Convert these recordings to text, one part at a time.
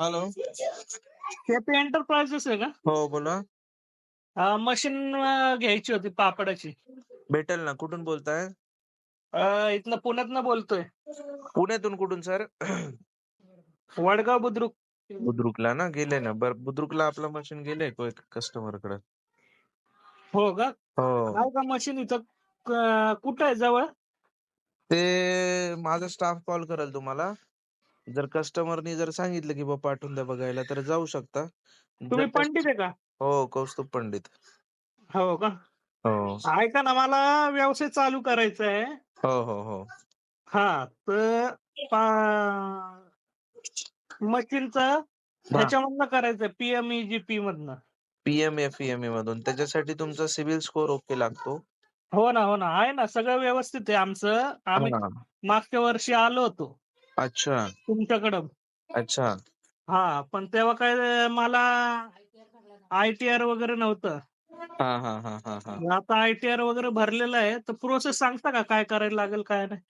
Hello. KP enterprises आहे का? हो बोला. मशीन घ्यायची होती पापडाची. भेटेल ना. कुठून बोलताय? अं, इथनं पुण्यातनं बोलतोय. पुण्यातून कुठून सर? वडगाव बुद्रुक. बुद्रुकला ना? गेले ना. बर बुद्रुकला आपलं मशीन गेलंय कस्टमरकडे? हो का? हो. आहे का मशीन इथं? क- कुठं आहे? जवळ? ते माझा स्टाफ कॉल करेल तुम्हाला. जर कस्टमरनी जर सांगितलं की बाबा पाठवून द्या बघायला तर जाऊ शकता. तुम्ही जर पंडित आहे का? हो कौस्तुभ पंडित. हो का? हो. ऐका ना मला व्यवसाय चालू करायचा आहे. हो हो हो. हा तर मशीनचं ह्याच्यामधनं करायचंय पीएमई जीपी मधनं. पीएम एफ ए मधून. त्याच्यासाठी तुमचा सिबिल स्कोर ओके लागतो? हो ना हो ना. आहे ना सगळं व्यवस्थित आहे आमचं. आम्ही हा. मागच्या वर्षी आलो होतो. अच्छा. तुमच्याकडं. अच्छा. हा पण तेव्हा काय मला आयटीआर वगैरे नव्हतं. हा हा हा हा हा. आता आयटीआर वगैरे भरलेलं आहे तर प्रोसेस सांगता का काय करायला लागेल काय नाही?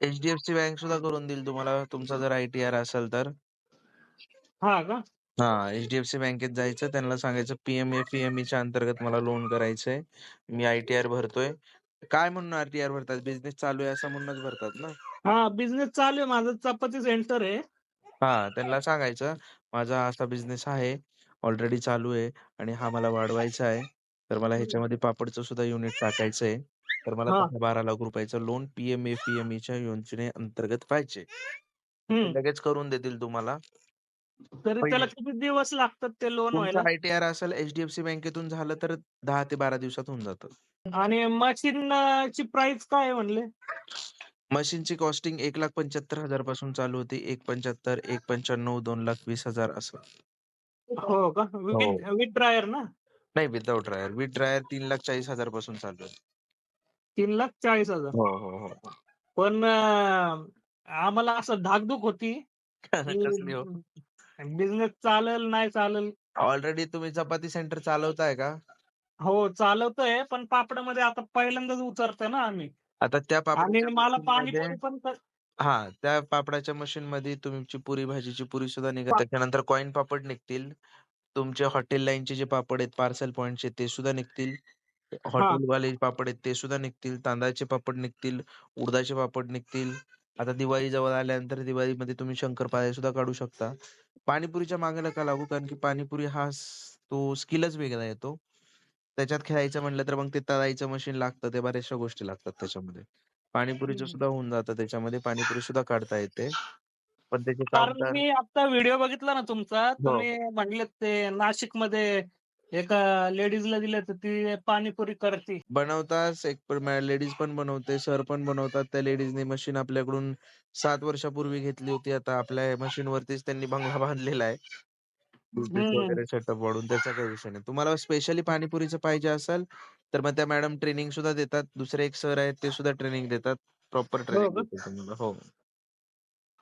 एचडीएफसी बँक सुद्धा करून देईल तुम्हाला तुमचा जर आयटीआर असेल तर. हा का? हा एचडीएफसी बँकेत जायचं त्यांना सांगायचं पीएमए पीएमई च्या अंतर्गत मला लोन करायचंय. मी आयटीआर भरतोय. काय म्हणून आरटीआर भरतात? बिझनेस चालू आहे असं म्हणूनच भरतात ना? हा बिझनेस चालू आहे. माझं चपाती सेंटर आहे. हा त्यांना सांगायचं माझा असा बिझनेस आहे ऑलरेडी चालू आहे आणि हा मला वाढवायचा आहे. तर मला ह्याच्यामध्ये पापडचं सुद्धा युनिट टाकायचं आहे. तर मला हा. बारा लाख रुपयाचं लोन पीएमए पीएमई च्या योजने अंतर्गत पाहिजे ते. लगेच करून देतील तुम्हाला. तरी पहिले. त्याला किती दिवस लागतात ते लोन व्हायला? आयटीआर असेल एचडीएफसी बँकेतून झालं तर दहा ते बारा दिवसात होऊन जातं. आणि मशीन ची प्राइस काय आहे म्हणले? मशीनची कॉस्टिंग एक लाख पंच्याहत्तर हजारपासून चालू होती. एक पंच्याहत्तर एक पंच्याण्णव दोन लाख वीस हजार असं. हो का? विथ विथ ड्रायर ना? नाही विदाउट ड्रायर. विथ ड्रायर तीन लाख चाळीस हजारपासून चालू आहे तीन लाख चाळीस हजार? हो हो हो. पण अं, आम्हाला असं धाकधूक होती कसली हो? बिझनेस चालेल नाही चालेल. ऑलरेडी तुम्ही चपाती सेंटर चालवताय का? हो चालवतोय पण पापडामध्ये आता पहिल्यांदाच उतरतोय ना आम्ही. आता त्या आणि पापडाच्या मला machine पाणीपुरी मध्ये- पण क- हा त्या पापडाच्या मशीन मध्ये तुमची पुरी भाजीची पुरी सुद्धा निघत त्याच्यानंतर कॉईन पापड निघतील. तुमचे हॉटेल लाईनचे जे पापड आहेत पार्सल पॉइंटचे ते सुद्धा निघतील. हॉटेल वाले पापड आहेत ते सुद्धा निघतील. तांदळाचे पापड निघतील उडदाचे पापड निघतील. आता दिवाळी जवळ आल्यानंतर दिवाळीमध्ये तुम्ही शंकरपाळे सुद्धा काढू शकता. पाणीपुरीच्या मागे नका लागू? कारण की पाणीपुरी हा स- तो स्किलच वेगळा येतो. त्याच्यात खेळायचं म्हणलं तर मग ते तळायचं मशीन लागतं ते बऱ्याचशा गोष्टी लागतात त्याच्यामध्ये. पाणीपुरीचं. सुद्धा होऊन जातं त्याच्यामध्ये पाणीपुरी सुद्धा काढता येते. पण त्याचे कारण मी आता व्हिडिओ बघितला ना तुमचा हो. तुम्ही म्हणले ते नाशिकमध्ये एका लेडीजला दिले तर ती पाणीपुरी करते. बनवतात एक लेडीज पण बनवते सर पण बनवतात. त्या लेडीजने मशीन आपल्याकडून सात वर्षापूर्वी घेतली होती. आता आपल्या मशीन वरतीच त्यांनी बंगला बांधलेला आहे. वगैरे सेटअप वाढून त्याचा काही विषय नाही. तुम्हाला स्पेशली पाणीपुरीचं पाहिजे असेल तर मग त्या मॅडम ट्रेनिंग सुद्धा देतात. दुसरे एक सर आहेत ते सुद्धा ट्रेनिंग देतात. प्रॉपर ट्रेनिंग का? देतात तुम्हाला. हो.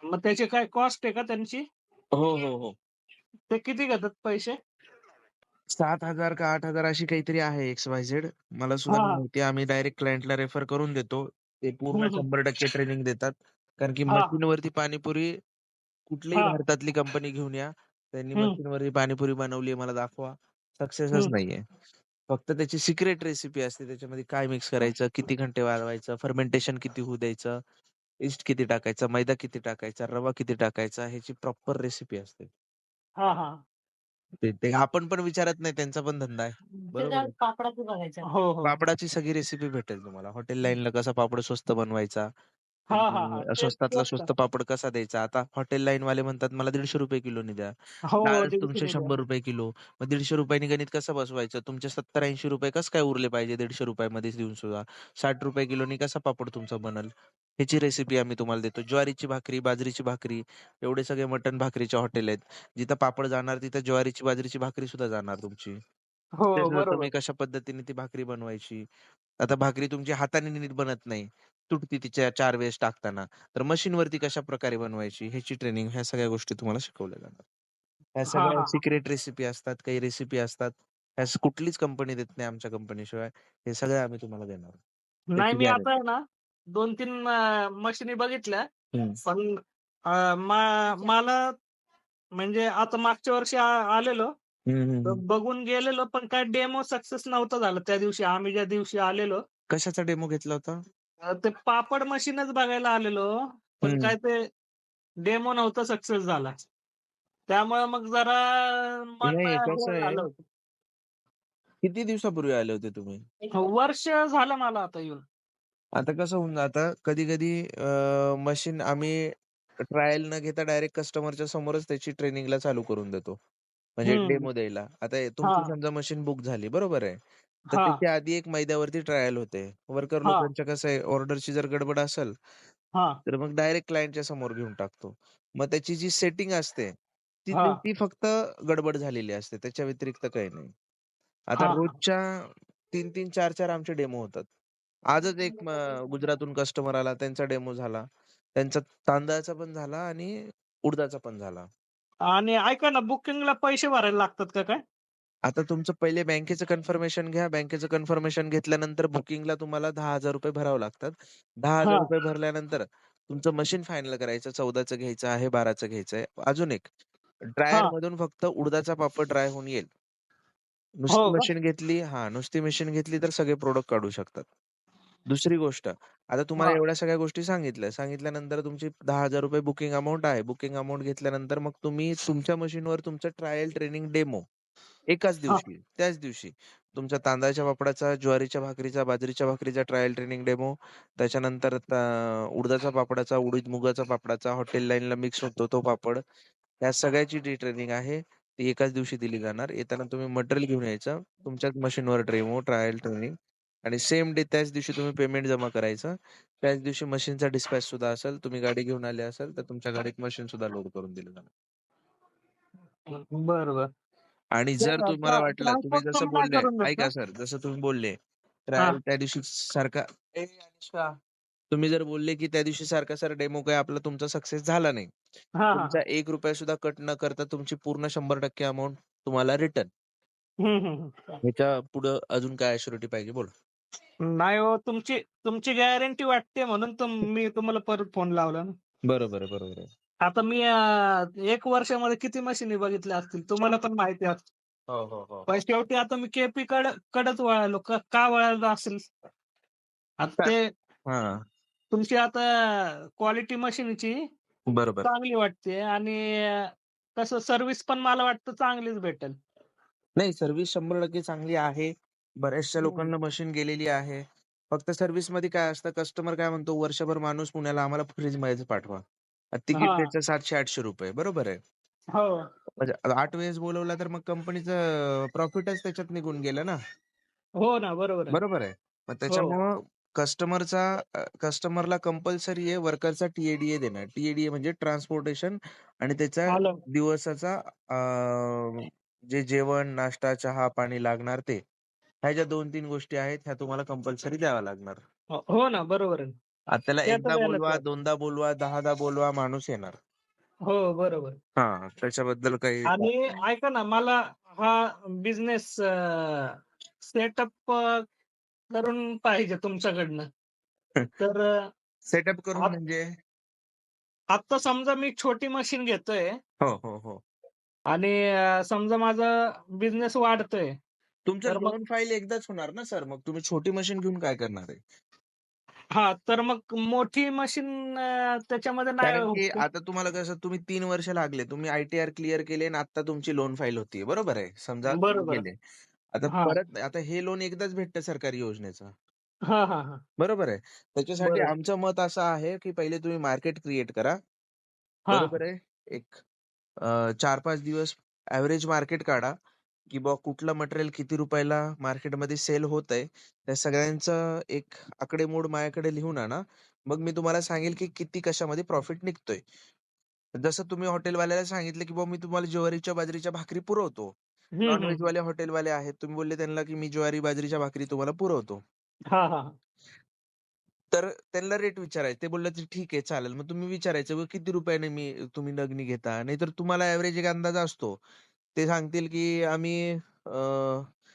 मग त्याची काय कॉस्ट आहे का त्यांची? हो हो हो. ते किती घेतात पैसे? सात हजार का आठ हजार अशी काहीतरी आहे एक्स वाय झेड. मला सुद्धा हा. माहिती आम्ही डायरेक्ट क्लायंटला रेफर करून देतो. ते पूर्ण. शंभर टक्के ट्रेनिंग देतात. कारण की हा. मशीन वरती पाणीपुरी कुठलीही हा. भारतातली कंपनी घेऊन या. त्यांनी. मशीन वरती पाणीपुरी बनवली मला दाखवा. सक्सेसच. नाहीये. फक्त त्याची सिक्रेट रेसिपी असते त्याच्यामध्ये काय मिक्स करायचं किती घंटे वाळवायचं फर्मेंटेशन किती होऊ द्यायचं इस्ट किती टाकायचा मैदा किती टाकायचा रवा किती टाकायचा ह्याची प्रॉपर रेसिपी असते. हा हा. ते ते आपण पण विचारत नाही त्यांचा पण धंदा आहे. बरोबर आहे. पापडाचं बघायचं. हो हो. पापडाची सगळी रेसिपी भेटेल तुम्हाला. हॉटेल लाईनला कसा पापड स्वस्त बनवायचा हा हा हा. तेच- स्वस्तातला स्वस्त पापड कसा द्यायचा? आता हॉटेल लाईन वाले म्हणतात मला दीडशे रुपये किलोनी द्या. हो डाळ दीडशे तुमचे रुपये. शंभर रुपये किलो. मग दीडशे रुपयांनी गणित कसं बसवायचं? तुमचे सत्तर ऐंशी रुपये कसं काय उरले पाहिजे दीडशे रुपयामध्ये देऊन सुद्धा? साठ रुपये किलोनी कसा पापड तुमचा बनल? ह्याची रेसिपी आम्ही तुम्हाला देतो. ज्वारीची भाकरी बाजरीची भाकरी एवढे सगळे मटन भाकरीचे हॉटेल आहेत. जिथं पापड जाणार तिथं ज्वारीची बाजरीची भाकरी सुद्धा जाणार तुमची. हो बरोबर. तुम्ही कशा पद्धतीने ती भाकरी बनवायची? आता भाकरी तुमची हाताने नीट बनत नाही. तुटती तिच्या चार वेळेस टाकताना तर मशीन वरती कशा प्रकारे बनवायची ह्याची ट्रेनिंग ह्या सगळ्या गोष्टी तुम्हाला शिकवल्या जाणार ह्या सगळ्या हा. सिक्रेट रेसिपी असतात काही रेसिपी असतात ह्या कुठलीच कंपनी देत नाही आमच्या कंपनीशिवाय हे सगळं आम्ही तुम्हाला देणार नाही मी. आता आहे ना दोन तीन मशिनी बघितल्या हम्म. पण अं, मा- मला म्हणजे आता मागच्या वर्षी आ आलेलो. हं, हं, तर हं. बघून गेलेलो, पण काय डेमो सक्सेस नव्हता झाला त्या दिवशी. आम्ही ज्या दिवशी आलेलो. कशाचा डेमो घेतला होता? अ, ते पापड मशीनच बघायला आलेलो. पण हं. काय ते डेमो नव्हता सक्सेस झाला. त्यामुळे मग जरा मन नाही, कसं हे आहे झालं होतं. किती दिवसापूर्वी आले होते तुम्ही? वर्ष झालं मला आता येऊन. आता कसं होऊन जातं, कधी-कधी अ, मशीन आम्ही ट्रायल न घेता डायरेक्ट कस्टमरच्या समोरच त्याची ट्रेनिंगला चालू करून देतो. म्हणजे हं. डेमो द्यायला. आता हे तुमची हां. समजा मशीन बुक झाली, बरोबर आहे. तर हां. त्याच्या आधी एक मैद्यावरती ट्रायल होते. वर्कर हां. लोकांचं कसं आहे, ऑर्डरची जर गडबड असेल, हां. तर मग डायरेक्ट क्लायंटच्या समोर घेऊन टाकतो. मग त्याची जी सेटिंग असते, ती हां. ती फक्त गडबड झालेली असते. त्याच्या व्यतिरिक्त काही नाही. आता हां, हां. रोजच्या 3-3, 4-4 आमचे डेमो होतात. आजच एक म गुजरातहून कस्टमर आला, त्यांचा डेमो झाला. त्यांचा तांदळाचा पण झाला आणि उडदाचा पण झाला. आणि ऐका ना, बुकिंगला पैसे भरायला लागतात का काय? आता तुमचं पहिले बँकेचं कन्फर्मेशन घ्या. बँकेचं कन्फर्मेशन घेतल्यानंतर बुकिंगला तुम्हाला ₹10,000 भरावे लागतात. हां. ₹10,000 भरल्यानंतर तुमचं मशीन फायनल करायचं. 14चं घ्यायचं आहे, 12चं घ्यायचंय. अजून एक हां. ड्रायरमधून फक्त उडदाचा पापड ड्राय होऊन येईल. हो नुसती का? मशीन घेतली हां, नुसती मशीन घेतली तर सगळे प्रॉडक्ट काढू शकतात. दुसरी गोष्ट, आता तुम्हाला हां. एवढ्या सगळ्या गोष्टी सांगितल्या. सांगितल्यानंतर तुमची ₹10,000 बुकिंग अमाउंट आहे. बुकिंग अमाउंट घेतल्यानंतर मग तुम्ही तुमच्या मशीनवर तुमचं ट्रायल ट्रेनिंग डेमो एकाच हां. दिवशी, त्याच दिवशी तुमच्या तांदळाच्या पापडाचा, ज्वारीच्या भाकरीचा, बाजरीच्या भाकरीचा ट्रायल ट्रेनिंग डेमो, त्याच्यानंतर उडदाचा पापडाचा, उडीद मुगाचा पापडाचा, हॉटेल लाईनला मिक्स होतो तो पापड. या सगळ्याची जी ट्रेनिंग आहे, ती एकाच दिवशी दिली जाणार. येताना तुम्ही मटेरियल घेऊन यायचं. तुमच्याच मशीनवर डेमो, ट्रायल ट्रेनिंग आणि सेम डे त्याच दिवशी तुम्ही पेमेंट जमा करायचं. त्याच दिवशी मशीनचा डिस्पॅच सुद्धा असेल. तुम्ही गाडी घेऊन आले असाल, तर तुमच्या गाडीत मशीन सुद्धा लोड करून दिलं जाणार. बरं, बरं. आणि ते जर तुम्हाला वाटलं, तुम्ही ट्रान्सपोर्ट जसं तुम्ही बोलले करून ऐका का? सर, जसं तुम्ही बोलले, हां. ट्रायल त्या दिवशी सारखा ए अनुष्का, तुम्ही जर बोलले, की त्या दिवशी सारखा सर डेमो काय आपला तुमचा सक्सेस झाला नाही. हां, हां, तुमचा हां. ₹1 सुद्धा कट न करता तुमची पूर्ण 100% अमाउंट तुम्हाला रिटर्न. हं, हं, हं. ह्याच्या पुढं अजून काय ॲश्युरिटी पाहिजे बोला? नाही हो, तुमची तुमची गॅरंटी वाटते म्हणून मी तुम्हाला परत फोन लावला ना. बरोबर आहे, बरोबर आहे. आता मी अ, 1 वर्षामध्ये किती मशीनी बघितल्या असतील तुम्हाला पण माहिती असतं. हो, हो, हो. पण शेवटी आता मी केपी कडे कडेच वळालो. का का वळालो असेल? आता? ते हां. तुमची आता क्वालिटी मशीनची बरोबर. चांगली वाटते आणि अ, कसं सर्व्हिस पण मला वाटतं चांगलीच भेटेल. नाही, सर्व्हिस 100% चांगली आहे. बऱ्याचशा हं. लोकांना मशीन गेलेली आहे. फक्त सर्व्हिसमध्ये काय असतं, कस्टमर काय म्हणतो, "वर्षभर माणूस पुण्याला आम्हाला फ्रीजमध्येच पाठवा." तिकीट हां. त्याचं ₹700-800 बरोबर आहे. हो. म्हणजे 8 वेळेस बोलवला तर मग कंपनीचं प्रॉफिटच त्याच्यात निघून गेलं ना. हो ना, बरोबर आहे. बरोबर आहे. मग हो. त्याच्यामुळं कस्टमरचा अ, कस्टमरला कंपल्सरी आहे वर्करचा टी-ए-डी-ए देणं. टी-ए-डी-ए म्हणजे ट्रान्सपोर्टेशन आणि त्याच्या आलं. दिवसाचा अ, जे जेवण, नाश्ता, चहा, पाणी लागणार ते. ह्या ज्या 2-3 गोष्टी आहेत, ह्या तुम्हाला कंपल्सरी द्याव्या लागणार. हो हो ना, बरोबर आहे. आता त्याला ते एकदा बोलवा, लागतं. दोनदा बोलवा, दहादा बोलवा, माणूस येणार. हो, बरोबर. हां, त्याच्याबद्दल काही आणि ऐका ना, मला हा बिझनेस सेटअप करून पाहिजे तुमच्याकडनं. तर अ, सेटअप करून आत म्हणजे? आत्ता समजा मी छोटी मशीन घेतोय हो, हो, हो. आणि अ, समजा माझा बिझनेस वाढतोय. तुमच्या तर मग लोन फाइल एकदाच होणार ना सर. मग तुम्ही छोटी मशीन घेऊन काय करणार आहे? हां, तर मग मोठी मशीन अ, त्याच्यामध्ये नाही कारण की? आता तुम्हाला कसं तुम्ही 3 वर्ष लागले. तुम्ही आय-टी-आर क्लिअर केले आणि आता तुमची लोन फाइल होतीये. बरोबर आहे. समजा तुम्ही बरोबर. गेले. आता हां. परत आता हे लोन एकदाच भेटतं सरकारी योजनेचं. हां, हां, हां. बरोबर आहे. त्याच्यासाठी बरोबर. आमचं मत असं आहे, की पहिले तुम्ही मार्केट क्रिएट करा. हां. बरोबर आहे. एक अ, 4-5 दिवस एव्हरेज मार्केट काढा, की बुवा कुठलं मटेरियल किती रुपयाला मार्केटमध्ये सेल होतंय. त्या सगळ्यांचं एक आकडेमोड माझ्याकडे लिहून आणा. मग मी तुम्हाला सांगेल, की किती कशामध्ये प्रॉफिट निघतोय. जसं तुम्ही हॉटेलवाल्याला सांगितलं, की "बुवा मी तुम्हाला ज्वारीच्या, बाजरीच्या भाकरी पुरवतो." हं, हं, हं. नॉन-व्हेजवाले हॉटेलवाले आहेत. तुम्ही बोलले त्यांना, की "मी ज्वारी, बाजरीच्या भाकरी तुम्हाला पुरवतो." हां, हां, हां. तर त्यांना रेट विचारायचे. ते बोलले, "ठीक आहे, चालेल." मग तुम्ही विचारायचं, "मग किती रुपयाने मी तुम्ही नगणी घेता?" नाहीतर तुम्हाला एव्हरेज एक अंदाज असतो. ते सांगतील, की "आम्ही अ,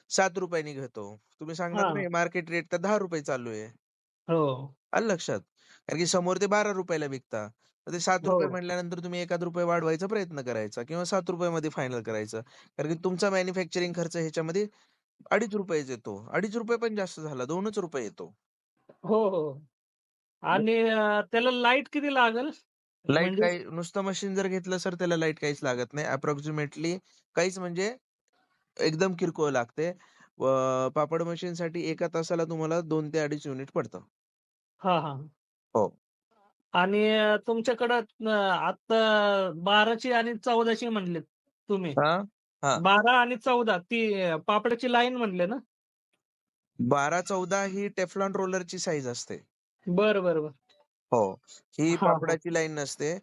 ₹7 नी घेतो." तुम्ही सांगणार, हां. "नाही, मार्केट रेट तर ₹10 चालू आहे." हो. आलं लक्षात? कारण की समोर ते ₹12 ला विकतात. तर ते ₹7 हो. म्हटल्यानंतर तुम्ही एखाद रुपये वाढवायचा प्रयत्न करायचा किंवा ₹7 मध्ये फायनल करायचं. कारण की तुमचा मॅन्युफॅक्चरिंग खर्च ह्याच्यामध्ये ₹2.5 येतो. ₹2.5 पण जास्त झाला. ₹2च येतो. हो, हो. आणि अ, त्याला लाइट किती लागेल? लाइट म्हणजे काही नुसतं मशीन जर घेतलं सर त्याला लाइट काहीच लागत नाही. अप्रॉक्सिमेटली काहीच म्हणजे एकदम किरकोळ लागते. अ, पापड मशीनसाठी एका तासाला तुम्हाला 2 ते 2.5 युनिट पडतं. हां, हां. हो. आणि अ, तुमच्याकडं अ, आता 12ची आणि 14ची म्हणलेत तुम्ही. हां, हां. 12 आणि 14 ती अ, पापडाची लाईन म्हणले ना? 12-14 ही टेफ्लॉन रोलरची साईज असते. बरं, बरं, बरं. हो. ही हां, हां. पापडाची लाईन नसते.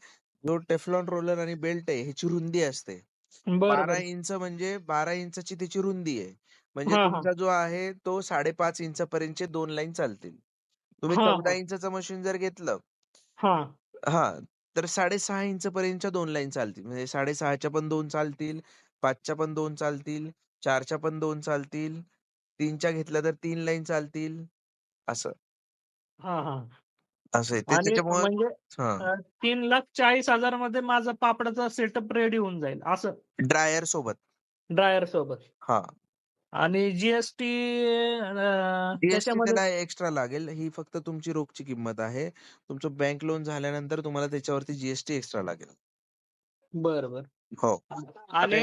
जो टेफ्लॉन रोलर आणि बेल्ट आहे ह्याची रुंदी असते. बरं, 12 बरं. इंच म्हणजे 12 इंचची त्याची रुंदी आहे. म्हणजे हां, हां. तुमचा जो आहे तो 5.5 इंचापर्यंतचे 2 लाईन चालतील. तुम्ही हां, 14 हां. इंचचं मशीन जर घेतलं हां. हां, तर 6.5 इंचपर्यंतच्या 2 लाईन चालतील. म्हणजे 6.5च्या पण 2 चालतील, 5च्या पण 2 चालतील, 4च्या पण 2 चालतील, 3च्या घेतल्या तर 3 लाईन चालतील, असं. हां, हां. असं आहे. ते आणि त्याच्यामुळं म्हणजे हां. अ, 3,40,000 मध्ये माझा पापडाचा सेटअप रेडी होऊन जाईल असं ड्रायर सोबत. ड्रायर सोबत. हां. आणि जी-एस-टी अ, जी-एस-टी त्याच्यामध्ये त्याला एक्स्ट्रा लागेल. ही फक्त तुमची रोखची किंमत आहे. तुमचं बँक लोन झाल्यानंतर तुम्हाला त्याच्यावरती जी-एस-टी एक्स्ट्रा लागेल. बरं, बरं. हो. आणि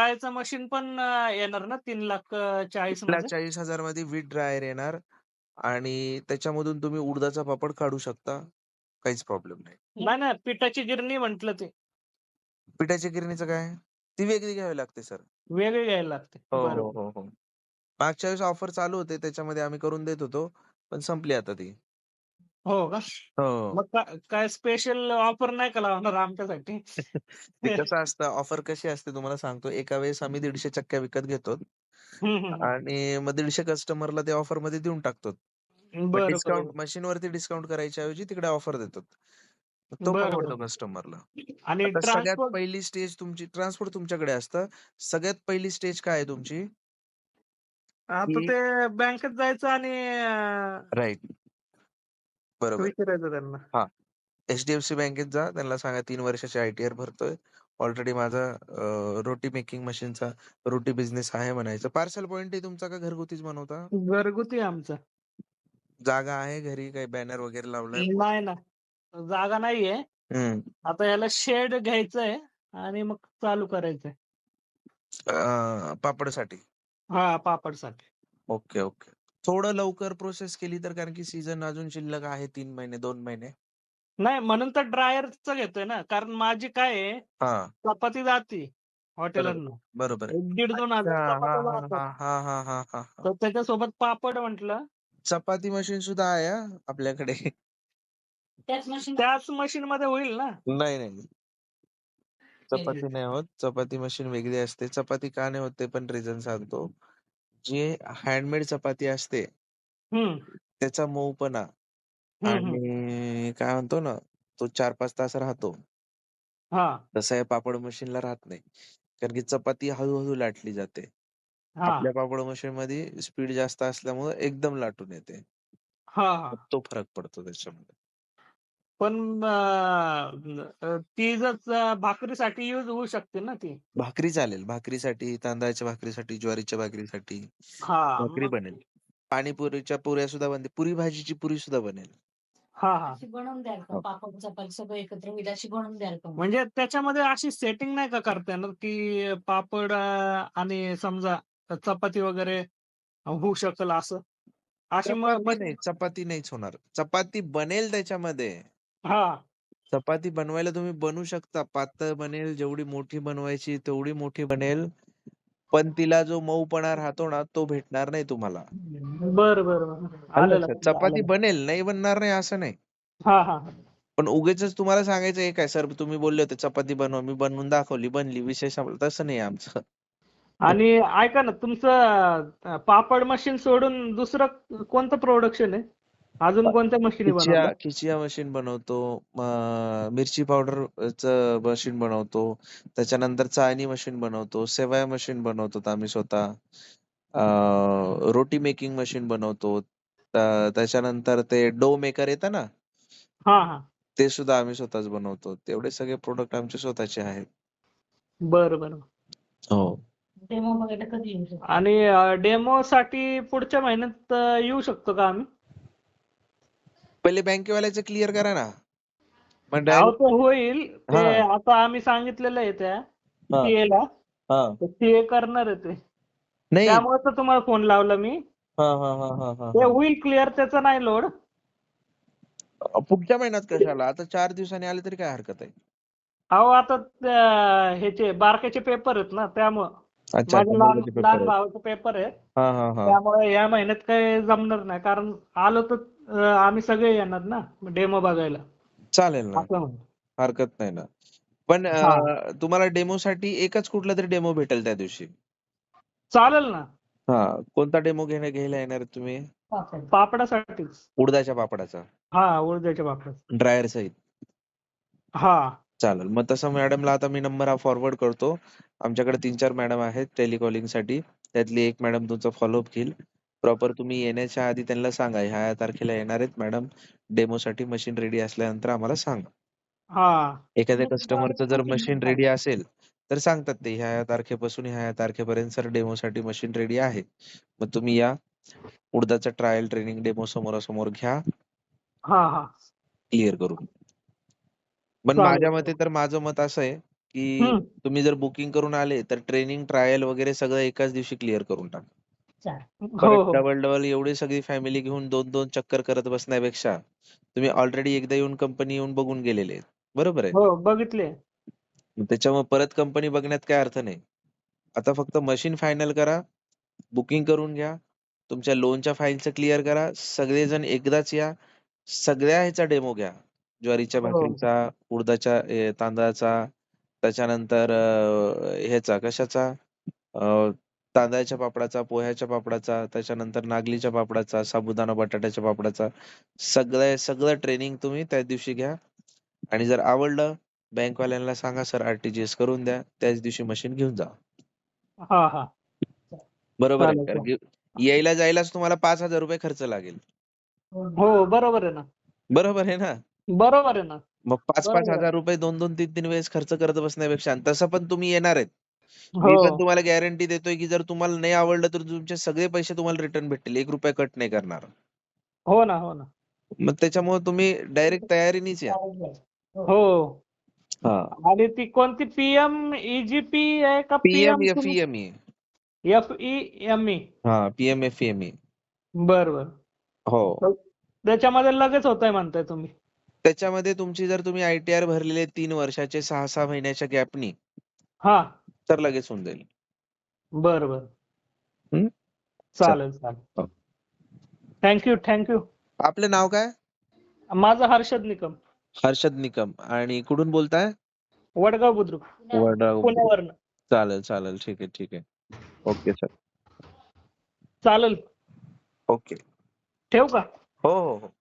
ह्याच्या मशीन पण अ, येणार ना 3,40,000 मध्ये? 3,40,000 मध्ये विथ ड्रायर येणार आणि त्याच्यामधून तुम्ही उडदाचा पापड काढू शकता. काहीच प्रॉब्लेम नाही. नाही, नाही. पिठाची गिरणी म्हटलं ते. पिठाच्या गिरणीचं काय? ती वेगळी घ्यावी लागते सर. वेगळी घ्यायला लागते. हो, हो, बरोबर. हो, हो. मागच्या वेळेस ऑफर चालू होते त्याच्यामध्ये आम्ही करून देत होतो. पण संपली आता ती. हो का? हो. मग का काय स्पेशल ऑफर नाही का लावणार आमच्यासाठी? ते कसं असतं ऑफर कशी असते तुम्हाला सांगतो. एका वेळेस आम्ही 150 चक्क्या विकत घेतो हं, हं, हं. आणि मग 150 कस्टमरला ते ऑफरमध्ये देऊन टाकतो. मग बरं, डिस्काउंट बरोबर. मशीनवरती डिस्काउंट करायच्या ऐवजी तिकडे ऑफर देतात. तो बरं, परवडतो बरं. कस्टमरला. आणि आता सगळ्यात ट्रान्सपोर्ट पहिली स्टेज तुमची ट्रान्सपोर्ट तुमच्याकडे असतं. सगळ्यात पहिली स्टेज काय आहे तुमची? आता की ते बँकेत जायचं आणि अ, राइट. बरोबर. विचारायचं त्यांना. हां. एच-डी-एफ-सी बँकेत जा. त्यांना सांगा 3 वर्षाची आय-टी-आर भरतोय. ऑलरेडी माझा रोटी मेकिंग मशीनचा रोटी बिझनेस आहे म्हणायचं. पार्सल पॉइंट तुमचा का घरगुतीच बनवता? घरगुती आमचं. जागा आहे घरी काही बॅनर वगैरे लावलाय? नाही ना. जागा नाहीये. हं. आता याला शेड घ्यायचंय आणि मग चालू करायचंय. पापडसाठी. हां, पापडसाठी. Okay, okay. थोडं लवकर प्रोसेस केली तर कारण की सीझन अजून शिल्लक आहे 3 महिने, 2 महिने. नाही म्हणून तर ड्रायरचं घेतोय ना. कारण माझी काय आहे, हां. चपाती जाती हॉटेलांना. बरोबर आहे. 1,500-2,000 अच्छा. हां, चपात्या हां, जातात. हां, हां, हां, हां, हां, हां. तर त्याच्यासोबत पापड म्हटलं. चपाती मशीन सुद्धा आहे हां, आपल्याकडे. त्याच मशीन त्याच मशीनमध्ये होईल ना? नाही, नाही. चपाती नाही होत. चपाती मशीन वेगळी असते. चपाती का नाही होत ते पण रिझन सांगतो. जी हँडमेड चपाती असते हं. त्याचा मऊपणा हं, हं. आणि काय म्हणतो ना, तो 4-5 तास राहतो. हां. तसं या पापड मशीनला राहत नाही. कारण की चपाती हळू-हळू लाटली जाते. हां. आपल्या पापड मशीनमध्ये स्पीड जास्त असल्यामुळे एकदम लाटून येते. हां, हां. तो फरक पडतो त्याच्यामध्ये. पण अ, अ, ती जर भाकरीसाठी यूज होऊ शकते ना ती? भाकरी चालेल. भाकरीसाठी, तांदळाच्या भाकरीसाठी, ज्वारीच्या भाकरीसाठी हां, भाकरी मग बनेल. पाणीपुरीच्या पुऱ्या सुद्धा बनते. पुरी भाजीची पुरी सुद्धा बनेल. हां, हां. अशी बनवून द्याल का? हो. पापड, चपाती सगळं एकत्र होईल अशी बनवून द्याल का? म्हणजे त्याच्यामध्ये अशी सेटिंग नाही का करता येणार, की पापड अ, आणि समजा चपाती वगैरे होऊ शकेल असं? अशी मग चपाती नाही, चपाती नाहीच होणार. चपाती बनेल त्याच्यामध्ये. हां. चपाती बनवायला तुम्ही बनवू शकता. पातळ बनेल, जेवढी मोठी बनवायची तेवढी मोठी बनेल. पण तिला जो मऊपणा राहतो ना, तो भेटणार नाही तुम्हाला. बरं, बरं. आलं लक्षात. चपाती. बनेल, नाही बनणार नाही असं नाही. हां, हां. पण उगीचच तुम्हाला सांगायचं हे काय सर तुम्ही बोलले होते चपाती बनवा, मी बनवून दाखवली, बनली. विषय संपला. तसं नाही आमचं. आणि ऐका ना तुमचं अ, पापड मशीन सोडून दुसरं कोणतं प्रोडक्शन आहे? अजून कोणत्या मशीनी खिचिया बनवता? खिचिया मशीन बनवतो. मिरची पावडरचं मशीन बनवतो. त्याच्यानंतर चाळणी मशीन बनवतो. शेवया मशीन बनवतो आम्ही स्वतः. अ, रोटी मेकिंग मशीन बनवतो. त्याच्यानंतर ते डो मेकर येतं ना? हां, हां. ते सुद्धा आम्ही स्वतःच बनवतो तेवढे सगळे प्रोडक्ट आमचे स्वतःचे आहेत बरं बरं हो डेमो बघायला कधी येऊ शकतो आणि डेमो साठी पुढच्या महिन्यात अं, येऊ शकतो का आम्ही पहिले बँकेवाल्याचं क्लिअर करा ना. मग अहो direct- ते होईल. ते हा. आता आम्ही सांगितलेलं आहे त्या हा, सीए ला. हा. सीए करणार आहे ते. नाही. त्यामुळे तर तुम्हाला फोन लावला मी. हा हा हा हा हा. ते होईल क्लिअर त्याचा नाही लोड. पुढच्या महिन्यात कशाला? आता चार दिवसांनी आले तरी काय हरकत आहे? अहो आता त्या- ह्याचे बारकेचे पेपर आहेत ना त्यामुळं. अच्छा माझ्या अच्छा, लहान आहेत. भावाचे पेपर आहे. हा हा हा. त्यामुळे या महिन्यात काही जमणार नाही. कारण आलो तर आम्ही सगळे येणार ना डेमो बघायला. चालेल ना. असं हरकत नाही ना. पण हा. तुम्हाला डेमो साठी एकच कुठला तरी डेमो भेटेल त्या दिवशी. चालेल ना. हा कोणता डेमो घेण्या घ्यायला येणार तुम्ही? पापड. पापडासाठीच. उडदाच्या पापडाचा. हा उडदाच्या पापड ड्रायर सहित. हा. चालेल. मग तसं मॅडमला आता मी नंबर हा फॉरवर्ड करतो. आमच्याकडे तीन चार मॅडम आहेत टेलिकॉलिंगसाठी त्यातली एक मॅडम तुमचा फॉलोअप घेईल. प्रॉपर तुम्ही येण्याच्या आधी त्यांना सांगा ह्या ह्या तारखेला येणार आहेत मॅडम डेमो साठी मशीन रेडी असल्यानंतर आम्हाला सांगा हा एखाद्या कस्टमरचं जर मशीन. रेडी असेल तर सांगतात ते ह्या ह्या तारखेपासून ह्या ह्या तारखेपर्यंत सर डेमो साठी मशीन रेडी आहे मग तुम्ही या उडदाचं ट्रायल ट्रेनिंग डेमो समोरासमोर घ्या हा हा क्लिअर करून पण माझ्या. मते तर माझं मत असं आहे की. तुम्ही जर बुकिंग करून आले तर ट्रेनिंग ट्रायल वगैरे सगळं एकाच दिवशी क्लिअर करून टाका. हो परत हो डबल डबल एवढी सगळी फॅमिली घेऊन दोन दोन चक्कर करत बसण्यापेक्षा तुम्ही ऑलरेडी एकदा येऊन कंपनी येऊन बघून गेलेले आहेत. बरोबर आहे? हो बघितले. मग त्याच्यामुळे परत कंपनी बघण्यात काय अर्थ नाही. आता फक्त मशीन फायनल करा बुकिंग करून घ्या तुमच्या लोनच्या फाईलचं क्लिअर करा सगळेजण एकदाच या सगळ्या ह्याचा डेमो घ्या. ज्वारीच्या हो. भाकरीचा उडदाच्या ए, तांदळाचा त्याच्यानंतर अं, ह्याचा कशाचा? अं, तांदळाच्या पापडाचा पोह्याच्या पापडाचा त्याच्यानंतर नागलीच्या पापडाचा साबुदाणा बटाट्याच्या पापडाचा. सगळं सगळं ट्रेनिंग तुम्ही त्या दिवशी घ्या. आणि जर आवडलं बँकवाल्यांना सांगा सर आरटीजीएस करून द्या. त्याच दिवशी मशीन घेऊन जा. हा हा. बरोबर आहे. यायला जायलाच तुम्हाला पाच हजार रुपये खर्च लागेल. हो बरोबर आहे ना. बरोबर आहे ना? बरोबर आहे ना. मग पाच पाच. हजार रुपये दोन दोन तीन तीन वेळेस खर्च करत बसण्यापेक्षा तसं पण तुम्ही येणार आहेत. मी हो. पण तुम्हाला गॅरंटी देतोय की जर तुम्हाला नाही आवडलं तर तुमचे सगळे पैसे तुम्हाला रिटर्न भेटतील. एक रुपया कट नाही करणार. हो ना हो ना. मग त्याच्यामुळे तुम्ही डायरेक्ट तयारीनेच या. हो. हा. आणि ती कोणती? पीएम ईजीपी आहे का PM PM F M E F E M E हा पीएम एफ एम ई बर बर हो. त्याच्यामध्ये लगेच होत आहे म्हणताय तुम्ही. त्याच्यामध्ये तुमची जर तुम्ही आयटीआर भरलेले तीन वर्षाचे सहा सहा महिन्याच्या गॅपनी हा. तर लगेच होऊन जाईल. बर बर? चालेल चालेल. थँक्यू थँक्यू आपलं नाव काय? माझं हर्षद निकम. हर्षद निकम. आणि कुठून बोलताय? वडगाव बुद्रुक. वडगाव चालेल चालेल. ठीक आहे ठीक आहे. Okay sir. चालेल. ओके. ठेवू का? हो हो हो.